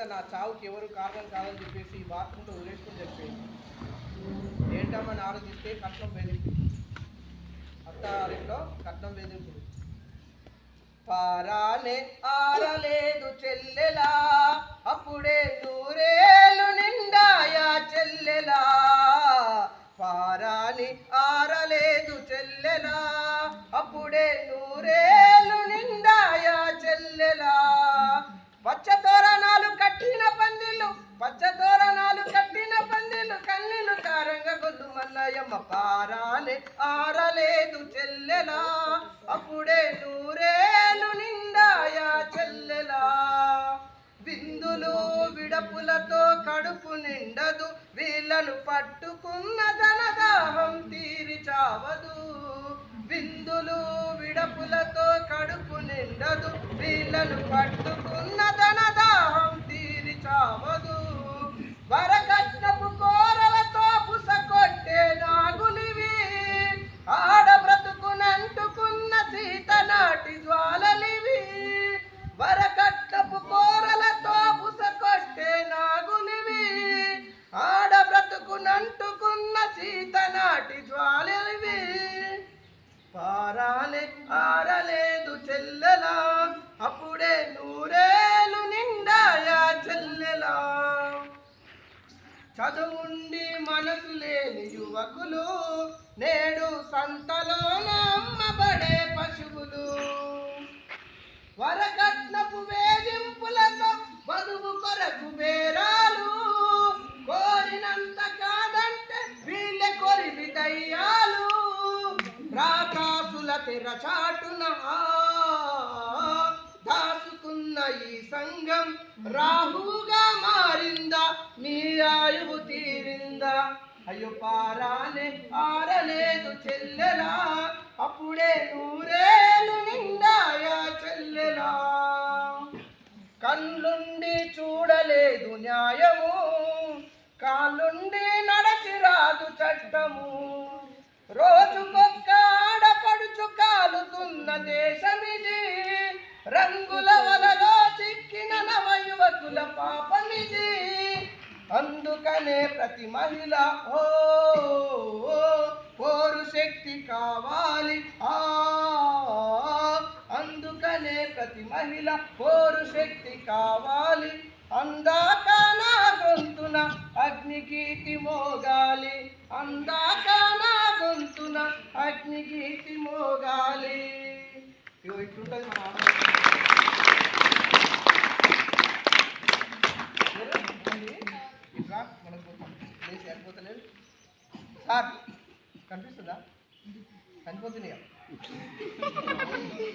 మీద నా చావుకి ఎవరు కారణం కాదని చెప్పేసి ఈ బాత్రూంలో వదిలేసుకుని చెప్పేసి ఏంటమ్మని ఆలోచిస్తే కట్నం బెదిరింపు అత్తారింట్లో కట్నం బెదిరింపుడు పారానే ఆరలేదు చెల్లెలా అప్పుడే నూరేలు నిండాయా చెల్లెలా. పారాని ఆరలేదు చెల్లెలా అప్పుడే నూరే మల్లయ్యమ్మ పారాలే ఆరలేదు చెల్లెలా. అప్పుడే నూరేలు నిండాయా చెల్లెలా. విందులు విడపులతో కడుపు నిండదు వీళ్ళను పట్టుకున్న ధనదాహం తీరి చావదు. విందులు విడపులతో కడుపు నిండదు వీళ్ళను పట్టుకున్న బ్రతుకునంటుకున్న సీత నాటి పారాలే ఆరలేదు చెల్లెలా. అప్పుడే నూరేలు నిండాయా చెల్లెలా. చదువుండి మనసు లేని యువకులు నేడు సంతలోన అమ్మబడే పశువులు. వరకట్నపు వేధింపులతో బదువు కొరకు బేరాలు రాకాసుల తెరచాటున దాసుకున్న ఈ సంఘం రాహుగా మారిందా మీ ఆయువు తీరిందా. అయ్యో పారానే ఆరలేదు చెల్లెలా అప్పుడే నూరేలు నిండాయా చెల్లెలా. కళ్ళుండి చూడలేదు న్యాయము కాళ్ళుండి నడచిరాదు చట్టము. పాపమిది అందుకనే ప్రతి మహిళ ఓ పోరు శక్తి కావాలి. ఆ అందుకనే ప్రతి మహిళ పోరు శక్తి కావాలి. అందాక నా గొంతున అగ్నిగీతి మోగాలి. అందాక నా గొంతున అగ్నిగీతి మోగాలి. ఇగో మన సార్ కనిపిస్తుందా? కనిపోతున్నాయా?